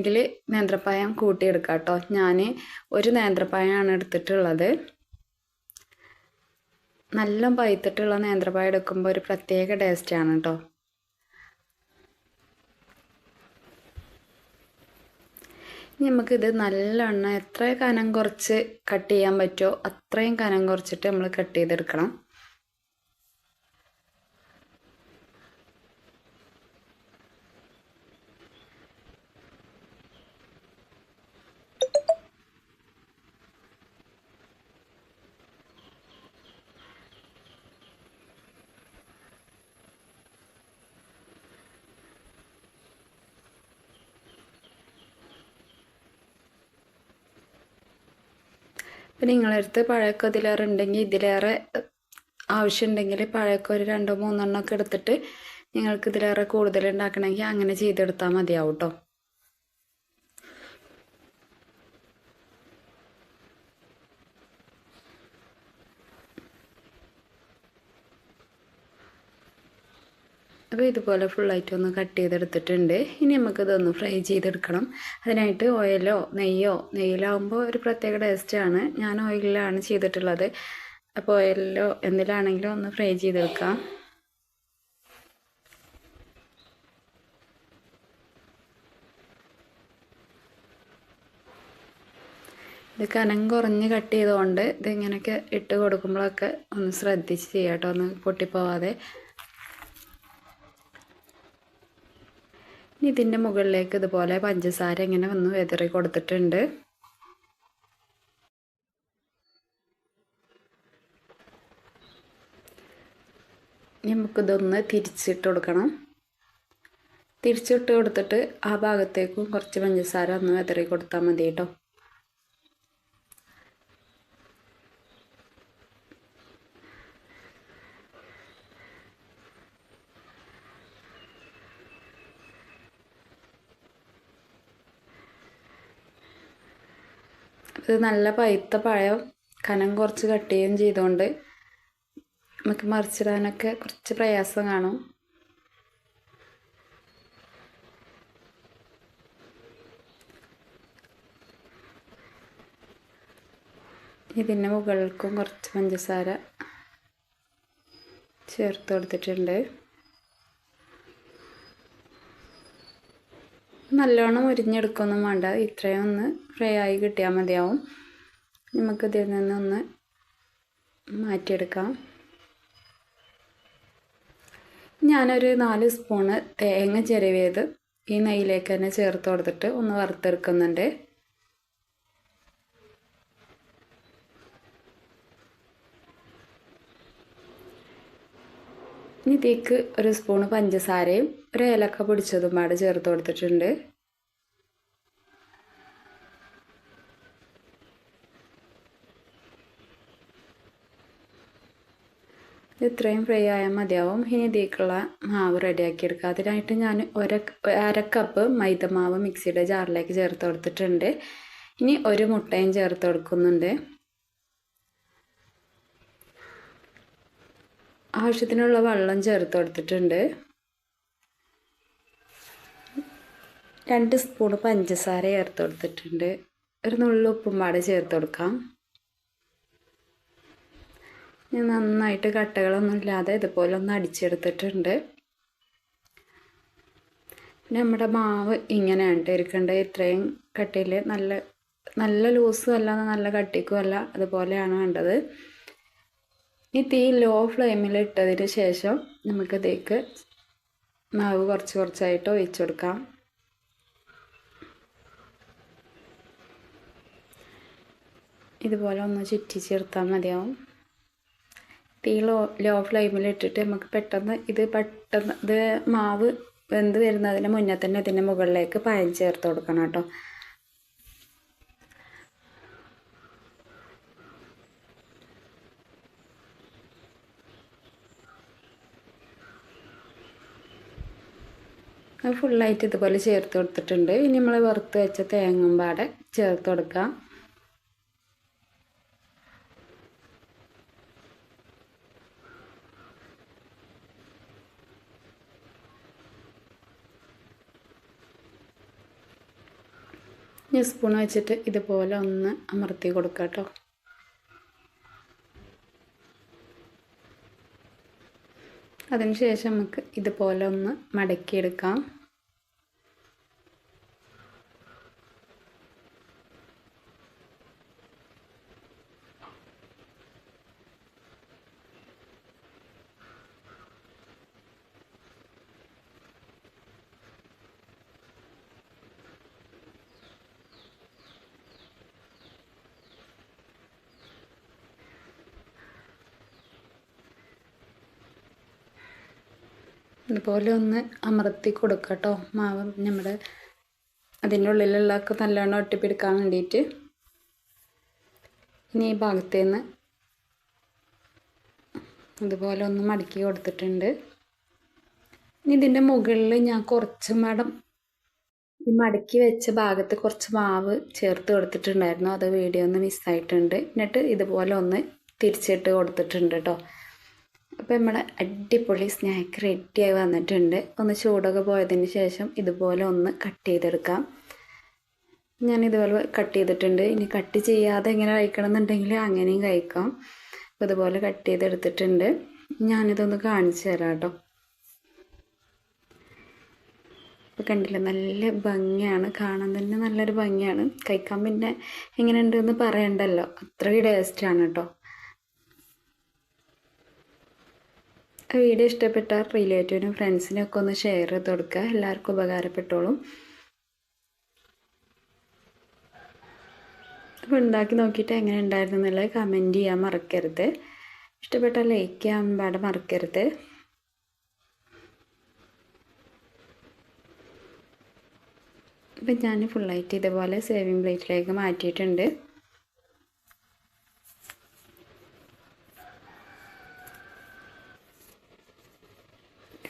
എങ്കിൽ നേന്ത്രപ്പായം കൂട്ടിയെടുക്കാം കേട്ടോ ഞാൻ ഒരു നേന്ത്രപ്പായമാണ് എടുത്തിട്ടുള്ളത്. നല്ല പഴുത്തിട്ടുള്ള നേന്ത്രപ്പായം എടുക്കുമ്പോൾ ഒരു പ്രത്യേക ടേസ്റ്റാണ് കേട്ടോ ഇനി നമുക്കിത് നല്ലെണ്ണ എത്ര കനം കുറച്ച് കട്ട് ചെയ്യാൻ പറ്റുമോ അത്രയും കനം കുറച്ചിട്ട് നമ്മൾ കട്ട് ചെയ്തെടുക്കണം. ഇപ്പം നിങ്ങളടുത്ത് പഴയൊക്കെ ഇതിലേറെ ഉണ്ടെങ്കിൽ ഇതിലേറെ ആവശ്യമുണ്ടെങ്കിൽ പഴയൊക്കെ ഒരു രണ്ടോ മൂന്നെണ്ണമൊക്കെ എടുത്തിട്ട് നിങ്ങൾക്ക് ഇതിലേറെ കൂടുതൽ ഉണ്ടാക്കണമെങ്കിൽ അങ്ങനെ ചെയ്തെടുത്താൽ മതിയാവും കേട്ടോ അപ്പോൾ ഇതുപോലെ ഫുള്ളായിട്ട് ഒന്ന് കട്ട് ചെയ്തെടുത്തിട്ടുണ്ട്. ഇനി നമുക്കിതൊന്ന് ഫ്രൈ ചെയ്തെടുക്കണം. അതിനായിട്ട് ഓയിലോ നെയ്യോ നെയ്യിലാവുമ്പോൾ ഒരു പ്രത്യേക ടേസ്റ്റാണ് ഞാൻ ഓയിലിലാണ് ചെയ്തിട്ടുള്ളത്. അപ്പോൾ ഓയിലിലോ എന്തിലാണെങ്കിലും ഒന്ന് ഫ്രൈ ചെയ്തെടുക്കാം. ഇത് കനം കുറഞ്ഞ് കട്ട് ചെയ്തുകൊണ്ട് ഇതിങ്ങനെയൊക്കെ ഇട്ട് കൊടുക്കുമ്പോഴൊക്കെ ഒന്ന് ശ്രദ്ധിച്ച് ചെയ്യാം കേട്ടോ. ഒന്ന് പൊട്ടിപ്പോവാതെ. ഇനി ഇതിന്റെ മുകളിലേക്ക് ഇതുപോലെ പഞ്ചസാര ഇങ്ങനെ ഒന്ന് വെതറി കൊടുത്തിട്ടുണ്ട്. നമുക്കിതൊന്ന് തിരിച്ചിട്ട് കൊടുക്കണം. തിരിച്ചിട്ട് കൊടുത്തിട്ട് ആ ഭാഗത്തേക്കും കുറച്ച് പഞ്ചസാര ഒന്ന് വെതറി കൊടുത്താൽ മതി കേട്ടോ ഇത് നല്ല പഴുത്ത പഴം കനം കുറച്ച് കട്ടുകയും ചെയ്തുകൊണ്ട് നമുക്ക് മറിച്ചിടാനൊക്കെ കുറച്ച് പ്രയാസം കാണും. ഇതിന്റെ മുകൾക്കും കുറച്ച് പഞ്ചസാര ചേർത്ത് കൊടുത്തിട്ടുണ്ട്. നല്ലോണം ഉരിഞ്ഞെടുക്കൊന്നും വേണ്ട. ഇത്രയും ഒന്ന് ഫ്രൈ ആയി കിട്ടിയാൽ മതിയാവും. നമുക്കിതിൽ നിന്നൊന്ന് മാറ്റിയെടുക്കാം. ഞാനൊരു നാല് സ്പൂണ് തേങ്ങ ചിരവിയത് ഈ നെയ്യിലേക്ക് തന്നെ ചേർത്ത് കൊടുത്തിട്ട് ഒന്ന് വറുത്തെടുക്കുന്നുണ്ട്. ഇനി തേക്ക് ഒരു സ്പൂണ് പഞ്ചസാരയും ഒരു ഏലക്ക പൊടിച്ചതും അവിടെ ചേർത്ത് കൊടുത്തിട്ടുണ്ട്. ഇത്രയും ഫ്രൈ ആയാൽ മതിയാവും. ഇനി ഇതിലേക്കുള്ള മാവ് റെഡിയാക്കി എടുക്കുക അതിനായിട്ട് ഞാൻ ഒര അര കപ്പ് മൈദമാവ് മിക്സിയുടെ ജാറിലേക്ക് ചേർത്ത് കൊടുത്തിട്ടുണ്ട്. ഇനി ഒരു മുട്ടയും ചേർത്ത് കൊടുക്കുന്നുണ്ട്. ആവശ്യത്തിനുള്ള വെള്ളം ചേർത്ത് കൊടുത്തിട്ടുണ്ട്. രണ്ട് സ്പൂൺ പഞ്ചസാര ചേർത്ത് കൊടുത്തിട്ടുണ്ട്. ഒരു നുള്ളു ഉപ്പും പാടെ ചേർത്ത് കൊടുക്കാം. ഞാൻ നന്നായിട്ട് കട്ടകളൊന്നും ഇല്ലാതെ ഇതുപോലെ ഒന്ന് അടിച്ചെടുത്തിട്ടുണ്ട്. നമ്മുടെ മാവ് ഇങ്ങനെയാണ് ഇരിക്കേണ്ടത് ഇത്രയും കട്ടിയിൽ നല്ല നല്ല ലൂസും അല്ല നല്ല കട്ടിക്കും അല്ല അതുപോലെയാണ് വേണ്ടത്. ഈ തീ ലോ ഫ്ലെയിമിൽ ഇട്ടതിന് ശേഷം നമുക്കിതേക്ക് മാവ് കുറച്ച് കുറച്ചായിട്ട് ഒഴിച്ചു കൊടുക്കാം. ഇതുപോലെ ഒന്ന് ചുറ്റി ചേർത്താൽ മതിയാവും. തീ ലോ ലോ ഫ്ലെയിമിൽ ഇട്ടിട്ട് നമുക്ക് പെട്ടെന്ന് ഇത് പെട്ടെന്ന് ഇത് മാവ് വെന്ത് വരുന്നതിന് മുന്നേ തന്നെ ഇതിന്റെ മുകളിലേക്ക് പായം ചേർത്ത് കൊടുക്കണം കേട്ടോ. ഫുള്ളായിട്ട് ഇതുപോലെ ചേർത്ത് കൊടുത്തിട്ടുണ്ട്. ഇനി നമ്മൾ വറുത്ത് വെച്ച തേങ്ങും പാടെ ചേർത്ത് കൊടുക്കാം. ഇനി സ്പൂൺ വെച്ചിട്ട് ഇതുപോലെ ഒന്ന് അമർത്തി കൊടുക്കുക കേട്ടോ. അതിനുശേഷം നമുക്ക് ഇതുപോലെ ഒന്ന് മടക്കിയെടുക്കാം. ഇതുപോലെ ഒന്ന് അമർത്തി കൊടുക്കുക കേട്ടോ മാവ് നമ്മുടെ അതിന്റെ ഉള്ളിലുള്ളതൊക്കെ നല്ലോണം ഒട്ടിപ്പിടിക്കാൻ വേണ്ടിയിട്ട്. ഇനി ഈ ഭാഗത്തു ഇതുപോലെ ഒന്ന് മടക്കി കൊടുത്തിട്ടുണ്ട്. ഇനി ഇതിന്റെ മുകളിൽ ഞാൻ കുറച്ച് മടം ഈ മടക്കി വെച്ച ഭാഗത്ത് കുറച്ച് മാവ് ചേർത്ത് കൊടുത്തിട്ടുണ്ടായിരുന്നു. അത് വീഡിയോ ഒന്ന് മിസ്സായിട്ടുണ്ട് എന്നിട്ട് ഇതുപോലെ ഒന്ന് തിരിച്ചിട്ട് കൊടുത്തിട്ടുണ്ട് കേട്ടോ അപ്പോൾ നമ്മുടെ അടിപൊളി സ്നാക്ക് റെഡിയായി വന്നിട്ടുണ്ട്. ഒന്ന് ചൂടൊക്കെ പോയതിന് ശേഷം ഇതുപോലെ ഒന്ന് കട്ട് ചെയ്തെടുക്കാം. ഞാൻ ഇതുപോലെ കട്ട് ചെയ്തിട്ടുണ്ട്. ഇനി കട്ട് ചെയ്യാതെ എങ്ങനെ കഴിക്കണം എന്നുണ്ടെങ്കിൽ അങ്ങനെയും കഴിക്കാം. അപ്പോൾ ഇതുപോലെ കട്ട് ചെയ്തെടുത്തിട്ടുണ്ട്. ഞാനിതൊന്ന് കാണിച്ചു തരാം കേട്ടോ. അപ്പോൾ കണ്ടില്ല നല്ല ഭംഗിയാണ്. കാണാൻ തന്നെ നല്ലൊരു ഭംഗിയാണ്. കഴിക്കാൻ പിന്നെ എങ്ങനെയുണ്ടെന്ന് പറയണ്ടല്ലോ. അത്രയും ടേസ്റ്റാണ് കേട്ടോ. വീഡിയോ ഇഷ്ടപ്പെട്ട റിലേറ്റീവിനും ഫ്രണ്ട്സിനും ഒക്കെ ഒന്ന് ഷെയർ ചെയ്ത് കൊടുക്കുക. എല്ലാവർക്കും ഉപകാരപ്പെട്ടോളും. അപ്പോൾ ഉണ്ടാക്കി നോക്കിയിട്ട് എങ്ങനെ ഉണ്ടായിരുന്നു എന്നുള്ളത് കമന്റ് ചെയ്യാൻ മറക്കരുത്. ഇഷ്ടപ്പെട്ട ലൈക്ക് ചെയ്യാൻ പാടെ മറക്കരുത്. അപ്പം ഞാൻ ഫുള്ളായിട്ട് ഇതുപോലെ സേവിങ് പ്ലേറ്റിലേക്ക് മാറ്റിയിട്ടുണ്ട്.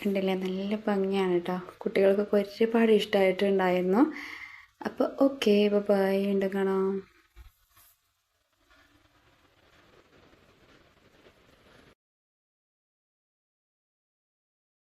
കണ്ടില്ലേ നല്ല ഭംഗിയാണ് കേട്ടോ കുട്ടികൾക്കൊക്കെ ഒരുപാട് ഇഷ്ടമായിട്ടുണ്ടായിരുന്നു. അപ്പോൾ ഓക്കെ ബൈ വീണ്ടും കാണാം.